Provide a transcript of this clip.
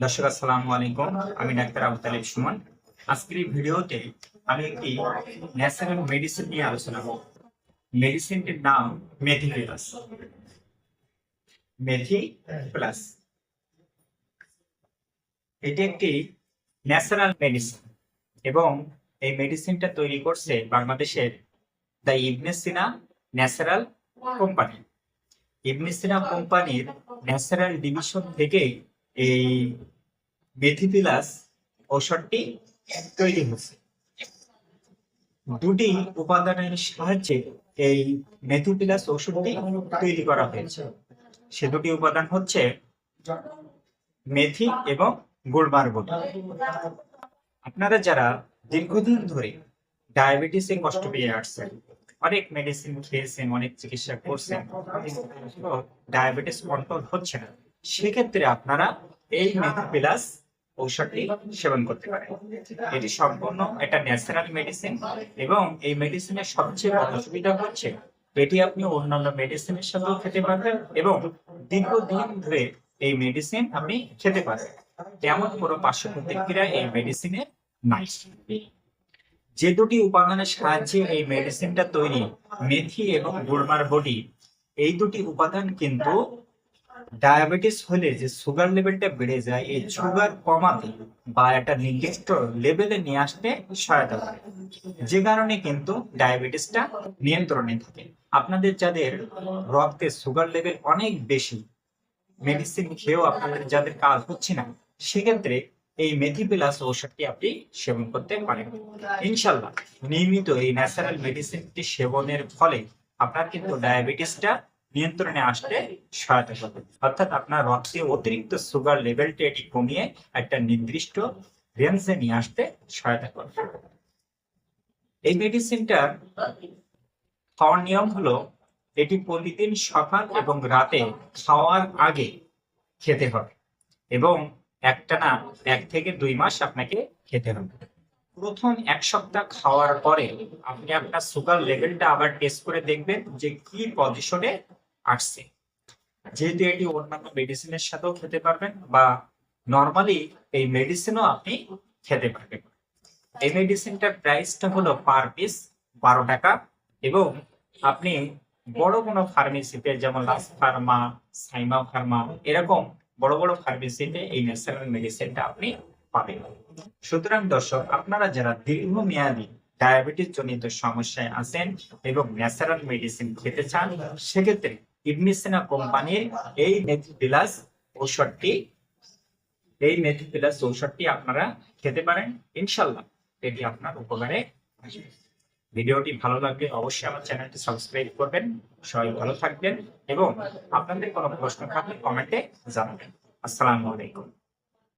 দর্শক, আসসালামু আলাইকুম। আমি ডাক্তার আবু তালিব সুমন। আজকের এই ভিডিওতে আমি একটি ন্যাচারাল মেডিসিন নিয়ে আলোচনা করব। মেডিসিনটির নাম মেথি প্লাস মেথি প্লাস এটি একটি ন্যাচারাল মেডিসিন এবং এই মেডিসিনটা তৈরি করছে বাংলাদেশের the Ibne Sina natural company. Ibne Sina কোম্পানির ন্যাচারাল ডিভিশন থেকে এই মেথিপিলাস ঔষধটি তৈরি হচ্ছে দুটি উপাদানের সাহায্যে এই মেথিপিলাস ঔষধটি তৈরি করা হয়েছে। সে দুটি উপাদান হচ্ছে মেথি এবং গোলমার বটি। আপনারা যারা দীর্ঘদিন ধরে ডায়াবেটিসে কষ্ট পেয়ে আসছেন, অনেক মেডিসিন খেয়েছেন, অনেক চিকিৎসা করছেন ডায়াবেটিস কন্ট্রোল হচ্ছে না। সেক্ষেত্রে আপনারা এই মেথিপিলাস ঔষধটি সেবন করতে পারেন। এটি সম্পূর্ণ একটা ন্যাচারাল মেডিসিন এবং এই মেডিসিনের সবচেয়ে বড় সুবিধা হচ্ছে এটি আপনি অন্যান্য মেডিসিনের সাথেও খেতে পারবেন এবং দীর্ঘদিন ধরে এই মেডিসিন আপনি খেতে পারবেন। তেমন কোনো পার্শ্ব প্রতিক্রিয়া এই মেডিসিনের নাই। যে দুটি উপাদানের সাহায্যে এই মেডিসিনটা তৈরি, মেথি এবং গুড়মার বডি, এই দুটি উপাদান কিন্তু ডায়াবেটিস হলে যে সুগার লেভেলটা বেড়ে যায়, এই সুগার কমাতে বা একটা নির্দিষ্ট লেভেলে নিয়ে আসতে সহায়তা করে। যে কারণে কিন্তু ডায়াবেটিসটা নিয়ন্ত্রণে থাকে। আপনাদের যাদের রক্তে সুগার লেভেল অনেক বেশি মেডিসিন খেয়েও আপনাদের যাদের কাজ হচ্ছে না, সেক্ষেত্রে এই মেথি প্লাস ঔষধটি আপনি সেবন করতে পারেন। ইনশাল্লাহ নিয়মিত এই ন্যাচারাল মেডিসিনটি সেবনের ফলে আপনার কিন্তু ডায়াবেটিসটা নিয়ন্ত্রণে আসতে সহায়তা করবে। অর্থাৎ আপনার রক্তে অতিরিক্ত সুগার লেভেলটা এটি কমিয়ে একটা নির্দিষ্ট রেঞ্জে নিয়ে আসতে সহায়তা করবে। এই মেডিসিনটা খাওয়ার নিয়ম হলো, এটি প্রতিদিন সকাল এবং রাতে খাওয়ার আগে খেতে হবে এবং একটানা এক থেকে দুই মাস আপনাকে খেতে হবে। প্রথম এক সপ্তাহ খাওয়ার পরে আপনি আপনার সুগার লেভেলটা আবার টেস্ট করে দেখবেন যে কি পজিশনে আসছে। যেহেতু এটি অন্যান্য মেডিসিনের সাথেও খেতে পারবেন বা নর্মালি এই মেডিসিনও আপনি খেতে পারবেন। এই মেডিসিনটার প্রাইসটা হলো পার পিস বারো টাকা এবং আপনি বড় কোনো ফার্মেসিতে যেমন লাস ফার্মা, সাইমা ফার্মা এরকম বড় বড় ফার্মেসিতে এই ন্যাচারাল মেডিসিনটা আপনি পাবেন। সুতরাং দর্শক, আপনারা যারা দীর্ঘমেয়াদী ডায়াবেটিস জনিত সমস্যায় আছেন এবং ন্যাচারাল মেডিসিন খেতে চান, সেক্ষেত্রে ইবনিসিনা কোম্পানির এই মেথিপিলাস ঔষধটি, এই মেথিপিলাস ঔষধটি আপনারা খেতে পারেন। ইনশাল্লাহ এটি আপনার উপকারে ভিডিওটি ভালো লাগলে অবশ্যই আমার চ্যানেলটি সাবস্ক্রাইব করবেন। সবাই ভালো থাকবেন এবং আপনাদের কোনো প্রশ্ন থাকলে কমেন্টে জানাবেন। আসসালামু আলাইকুম।